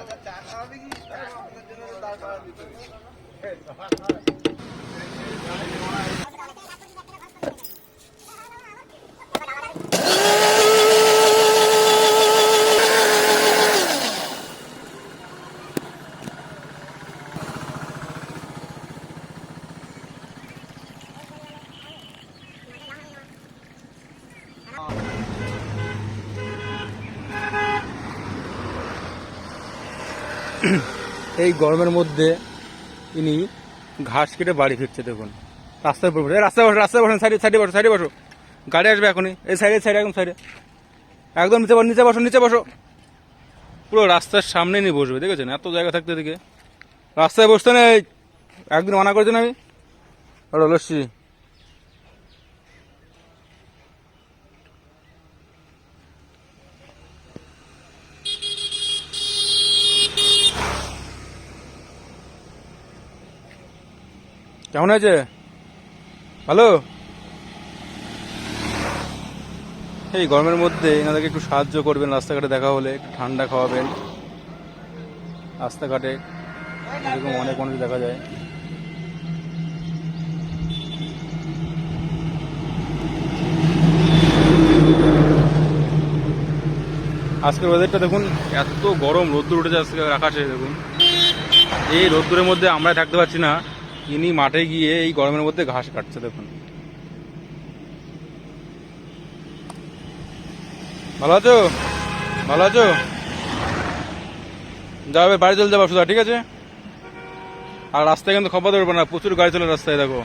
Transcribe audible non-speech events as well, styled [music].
আচ্ছা, চা খাওয়াবি কি? চা খাওয়ানোর জন্য দাঁড় খাওয়াবি। [clears throat] এই গরমের মধ্যে ইনি ঘাস কেটে বাড়ি ফিরছে, দেখুন। রাস্তায় পড়বে এই রাস্তায় বসো, রাস্তায় বসুন, সাইডে সাইডে বসো সাইডে বসো। গাড়ি আসবে এখনই। এই সাইডে সাইডে, একদম সাইডে। একদম নিচে বসো নিচে বসো নিচে বসো। পুরো রাস্তার সামনে নিয়ে বসবে, দেখেছেন? এত জায়গা থাকতে দিকে রাস্তায় বসতে নেই। একদিন মানা করেছেন আমি? লস্যি কেমন আছে? ভালো? এই গরমের মধ্যে এনাদেরকে একটু সাহায্য করবেন, রাস্তাঘাটে দেখা হলে, একটু ঠান্ডা খাওয়াবেন। রাস্তাঘাটে এরকম অনেক মানুষ দেখা যায়। আজকের ওয়েদারটা দেখুন, এত গরম, রোদ্দুর উঠেছে আজকে, আকাশে দেখুন। এই রোদ্দুরের মধ্যে আমরা থাকতে পারছি না। ইনি মাঠে গিয়ে এই গরমের মধ্যে ঘাস কাটছে দেখুন। ভালো আছো? ভালো আছো? যাবে বাড়ি চলে যাব সুদা ঠিক আছে? আর রাস্তায় কিন্তু খবর দেবে না, প্রচুর গাড়ি চলে রাস্তায়, দেখো।